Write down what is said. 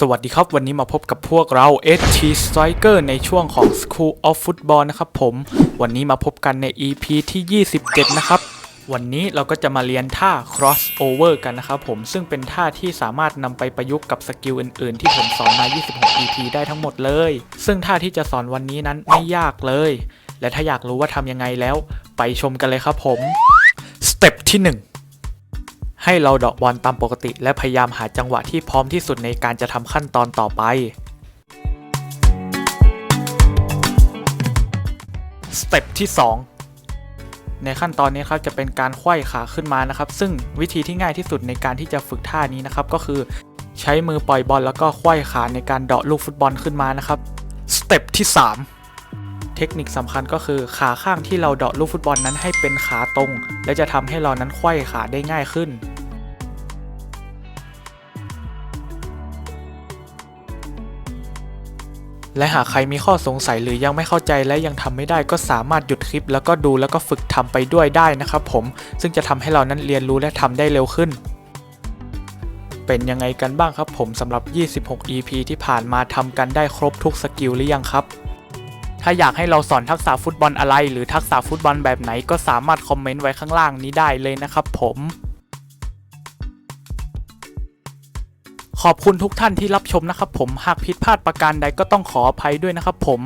สวัสดีครับวันนี้มาพบกับพวกเรา ST Striker ในช่วงของ School of Football นะครับผม วันนี้มาพบกันใน EP ที่ 27 นะครับ วันนี้เราก็จะมาเรียนท่า crossover กันนะครับผมซึ่งเป็นท่าที่สามารถนำไปประยุกต์กับสกิลอื่นๆ ที่ผมสอนมา 26 EP ได้ทั้งหมดเลย ซึ่งท่าที่จะสอนวันนี้นั้นไม่ยากเลย และถ้าอยากรู้ว่าทำยังไงแล้ว ไปชมกันเลยครับผม สเต็ปที่ 1 ให้เราเดอกบอลตามปกติ และพยายามหาจังหวะที่พร้อมที่สุดในการจะทำขั้นตอนต่อไป สเต็ปที่ 2 ในขั้นตอนนี้ครับจะเป็นการไขว้ขาขึ้นมานะครับ ซึ่งวิธีที่ง่ายที่สุดในการที่จะฝึกท่านี้นะครับก็คือใช้มือปล่อยบอลแล้วก็ไขว้ขาในการเดาะลูกฟุตบอลขึ้นมานะครับสเต็ปที่ 3 เทคนิคสำคัญก็คือขาข้างที่เราเดาะลูกฟุตบอลนั้นให้เป็นขาตรง และจะทำให้เรานั้นไขว้ขาได้ง่ายขึ้น และหากใครมีข้อสงสัยหรือยังไม่เข้าใจและยังทำไม่ได้ก็สามารถหยุดคลิป แล้วก็ดูแล้วก็ฝึกทำไปด้วยได้นะครับผมซึ่งจะทำให้เรานั้นเรียนรู้และทำได้เร็วขึ้น เป็นยังไงกันบ้างครับผมสำหรับ 26 EP ที่ผ่านมาทำกันได้ครบทุกสกิลหรือยังครับถ้าอยากให้เราสอนทักษะฟุตบอลอะไร หรือทักษะฟุตบอลแบบไหนก็สามารถคอมเมนต์ไว้ข้างล่างนี้ได้เลยนะครับผม ขอบคุณทุกท่านที่รับชมนะครับผม หากผิดพลาดประการใดก็ต้องขออภัยด้วยนะครับผม